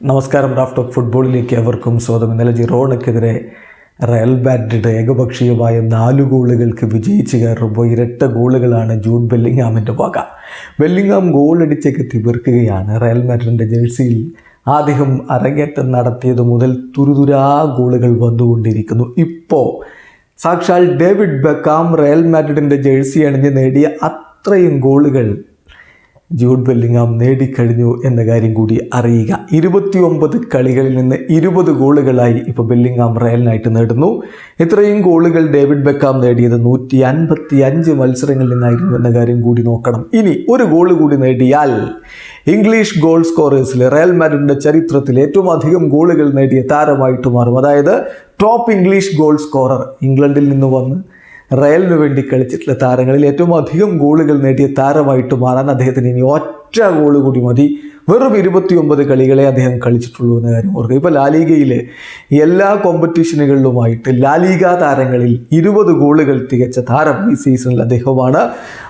നമസ്കാരം Raf of ഫുട്ബോളിലേക്ക് അവർക്കും സ്വാഗതം. ഇന്നലെ ജിറോണക്കെതിരെ റയൽ മാഡ്രിഡ് ഏകപക്ഷീയമായ നാല് ഗോളുകൾക്ക് വിജയിച്ച് കയറുമ്പോൾ ഇരട്ട ഗോളുകളാണ് ജൂഡ് ബെല്ലിങ്ങാമിന്റെ വക. ബെല്ലിങ്ങാം ഗോളടിച്ചൊക്കെ തിമിർക്കുകയാണ് റയൽ മാഡ്രിഡിന്റെ ജേഴ്സിയിൽ. ആദ്യം അരങ്ങേറ്റം നടത്തിയത് മുതൽ തുരുതുരാ ഗോളുകൾ വന്നുകൊണ്ടിരിക്കുന്നു. ഇപ്പോൾ സാക്ഷാൽ ഡേവിഡ് ബെക്കാം റയൽ മാഡ്രിഡിന്റെ ജേഴ്സി അണിഞ്ഞ് നേടിയ അത്രയും ഗോളുകൾ ജൂഡ് ബെല്ലിങ്ങാം നേടിക്കഴിഞ്ഞു എന്ന കാര്യം കൂടി അറിയുക. ഇരുപത്തിയൊമ്പത് കളികളിൽ നിന്ന് ഇരുപത് ഗോളുകളായി ഇപ്പോൾ ബെല്ലിങ്ങാം റയലിനായിട്ട് നേടുന്നു. ഇത്രയും ഗോളുകൾ ഡേവിഡ് ബെക്കാം നേടിയത് നൂറ്റി അൻപത്തി അഞ്ച് മത്സരങ്ങളിൽ നിന്നായിരുന്നു എന്ന കാര്യം കൂടി നോക്കണം. ഇനി ഒരു ഗോൾ കൂടി നേടിയാൽ ഇംഗ്ലീഷ് ഗോൾ സ്കോറേഴ്സിൽ റയൽ മാഡ്രിഡിന്റെ ചരിത്രത്തിൽ ഏറ്റവും അധികം ഗോളുകൾ നേടിയ താരമായിട്ട് മാറും. അതായത് ടോപ്പ് ഇംഗ്ലീഷ് ഗോൾ സ്കോറർ ഇംഗ്ലണ്ടിൽ നിന്ന് വന്ന് റയലിന് വേണ്ടി കളിച്ചിട്ടുള്ള താരങ്ങളിൽ ഏറ്റവും അധികം ഗോളുകൾ നേടിയ താരമായിട്ട് മാറാൻ അദ്ദേഹത്തിന് ഇനി ഒറ്റ ഗോൾ കൂടി മതി. വെറും ഇരുപത്തിയൊമ്പത് കളികളെ അദ്ദേഹം കളിച്ചിട്ടുള്ളൂ എന്ന കാര്യം ഓർക്കുക. ഇപ്പോൾ ലാലിഗയിലെ എല്ലാ കോമ്പറ്റീഷനുകളിലുമായിട്ട് ലാലിഗ താരങ്ങളിൽ ഇരുപത് ഗോളുകൾ തികച്ച താരം ഈ സീസണിൽ അദ്ദേഹമാണ്.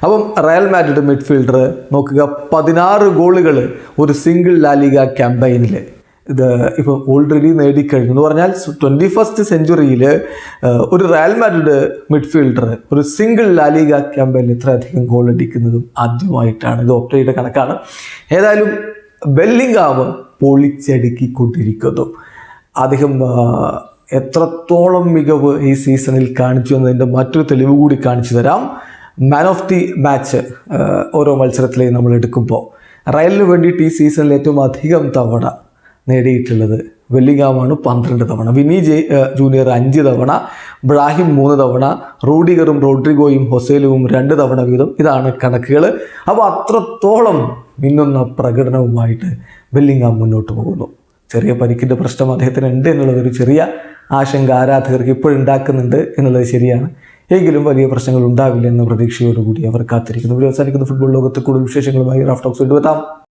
അപ്പം റയൽ മാഡ്രിഡ് മിഡ്ഫീൽഡർ നോക്കുക പതിനാറ് ഗോളുകൾ ഒരു സിംഗിൾ ലാലിഗ ക്യാമ്പയിനിൽ ഇത് ഇപ്പോൾ ഓൾറെഡി നേടിക്കഴിഞ്ഞു എന്ന് പറഞ്ഞാൽ ട്വന്റി ഫസ്റ്റ് സെഞ്ചുറിയിൽ ഒരു റയൽ മാഡ്രിഡ് മിഡ്ഫീൽഡർ ഒരു സിംഗിൾ ലാലിഗ ക്യാമ്പയിൽ ഇത്രയധികം ഗോൾ അടിക്കുന്നതും ആദ്യമായിട്ടാണ്. ഇത് ഒപ്റ്റയുടെ കണക്കാണ്. ഏതായാലും ബെല്ലിംഗാവ് പൊളിച്ചടുക്കിക്കൊണ്ടിരിക്കുന്നു. അദ്ദേഹം എത്രത്തോളം മികവ് ഈ സീസണിൽ കാണിച്ചു എന്നതിന്റെ മറ്റൊരു തെളിവ് കൂടി കാണിച്ചു തരാം. മാൻ ഓഫ് ദി മാച്ച് ഓരോ മത്സരത്തിലെയും നമ്മൾ എടുക്കുമ്പോൾ റയലിന് വേണ്ടിയിട്ട് ഈ സീസണിൽ ഏറ്റവും അധികം തവണ നേടിയിട്ടുള്ളത്. വെല്ലിങ്ങാമാണ് പന്ത്രണ്ട് തവണ. വിനി ജെ ജൂനിയർ അഞ്ച് തവണ. ബ്രാഹിം മൂന്ന് തവണ. റൂഡിഗറും റോഡ്രിഗോയും ഹൊസേലുവും രണ്ട് തവണ വീതം. ഇതാണ് കണക്കുകൾ. അപ്പോൾ അത്രത്തോളം മിന്നുന്ന പ്രകടനവുമായിട്ട് വെല്ലിങ്ങാം മുന്നോട്ട് പോകുന്നു. ചെറിയ പരിക്കിന്റെ പ്രശ്നം അദ്ദേഹത്തിന് ഉണ്ട് എന്നുള്ളതൊരു ചെറിയ ആശങ്ക ആരാധകർക്ക് ഇപ്പോഴുണ്ടാക്കുന്നുണ്ട് എന്നുള്ളത് ശരിയാണ്. എങ്കിലും വലിയ പ്രശ്നങ്ങൾ ഉണ്ടാവില്ല എന്ന പ്രതീക്ഷയോടുകൂടി അവർ കാത്തിരിക്കുന്നു. അവസാനിക്കുന്ന. ഫുട്ബോൾ ലോകത്ത് കൂടുതൽ വിശേഷങ്ങളുമായി റാഫ്റ്റോക്സ് കൊണ്ടുവെത്താം